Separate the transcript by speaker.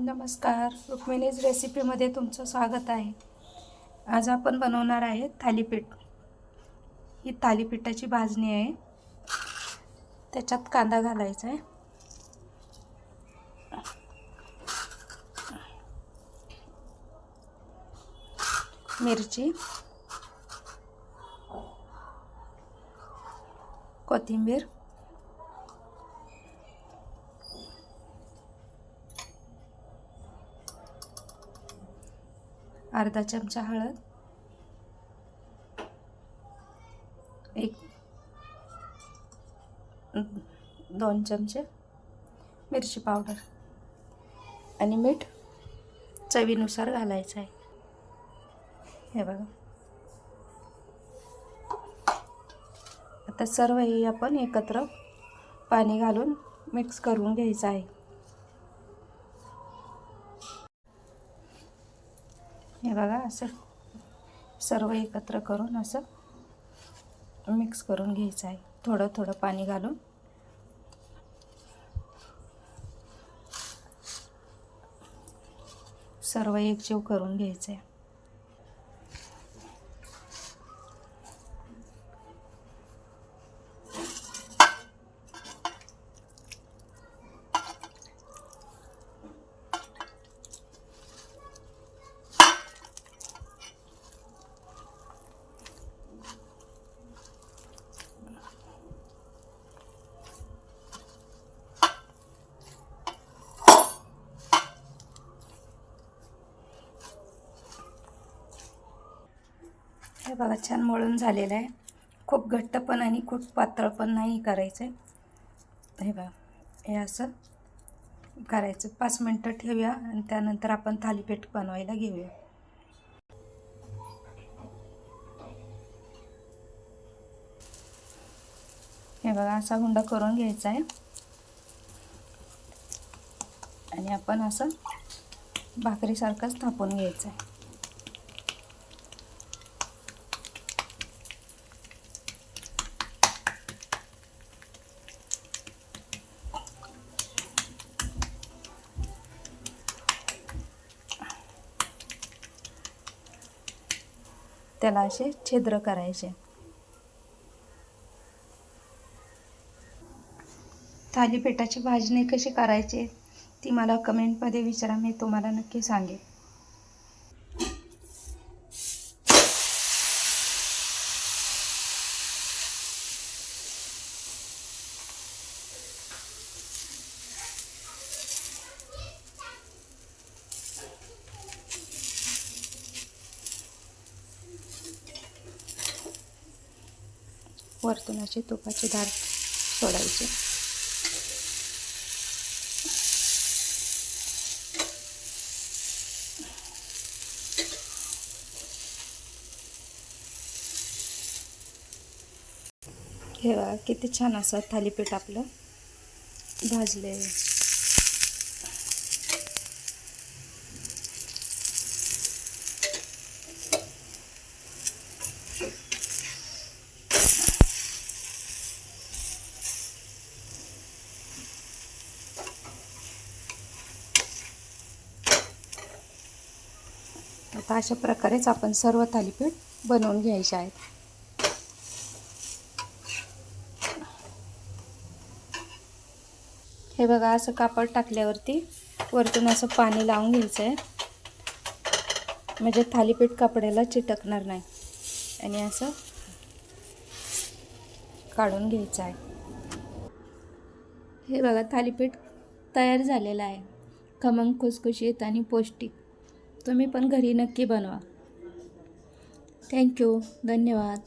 Speaker 1: नमस्कार. रुक्मिणीज रेसिपीमध्ये तुमचं स्वागत आहे. आज आपण बनवणार आहे थालीपीठ. ही थालीपीठाची भाजणी आहे. त्याच्यात कांदा घालायचा आहे. मिरची. कोथिंबीर. अर्धा चमचा हळद. एक दोन चमचे मिरची पावडर आणि मीठ चवीनुसार घालायचं आहे. हे बघा. आता सर्व हे आपण एकत्र पाणी घालून मिक्स करून घ्यायचं आहे. हे बघा असं सर्व एकत्र करून असं मिक्स करून घ्यायचं आहे. थोडं थोडं पाणी घालून. सर्व एकजीव करून घ्यायचं आहे. हे बघा छान मळून झालेलं आहे. खूप घट्ट पण आणि खूप पातळ पण नाही करायचं आहे. हे बघा हे असं करायचं. पाच मिनटं ठेवूया आणि त्यानंतर आपण थालीपीठ बनवायला घेऊया. हे बघा असा हुंडा करून घ्यायचा आहे. आणि आपण असं भाकरीसारखंच थापून घ्यायचं आहे. त्याला असे छिद्र करायचे. थालीपीठाची भाजणी कशी करायची ती मला कमेंटमध्ये विचारा मी तुम्हाला नक्की सांगेन. वरतून तुपाचे धार सोडायचे. हे बघा किती छान असं थालीपीठ आपलं भाजले आता अशा प्रकारेच आपण सर्व थालीपीठ बनवून घ्यायचे आहेत. हे बघा असं कापड टाकल्यावरती वरतून असं पाणी लावून घ्यायचं आहे म्हणजे थालीपीठ कापड्याला चिटकणार नाही. आणि असं काढून घ्यायचं आहे. हे बघा थालीपीठ तयार झालेलं आहे. खमंग खुसखुशीत आणि पौष्टिक. तुम्ही पण घरी नक्की बनवा. थँक्यू धन्यवाद.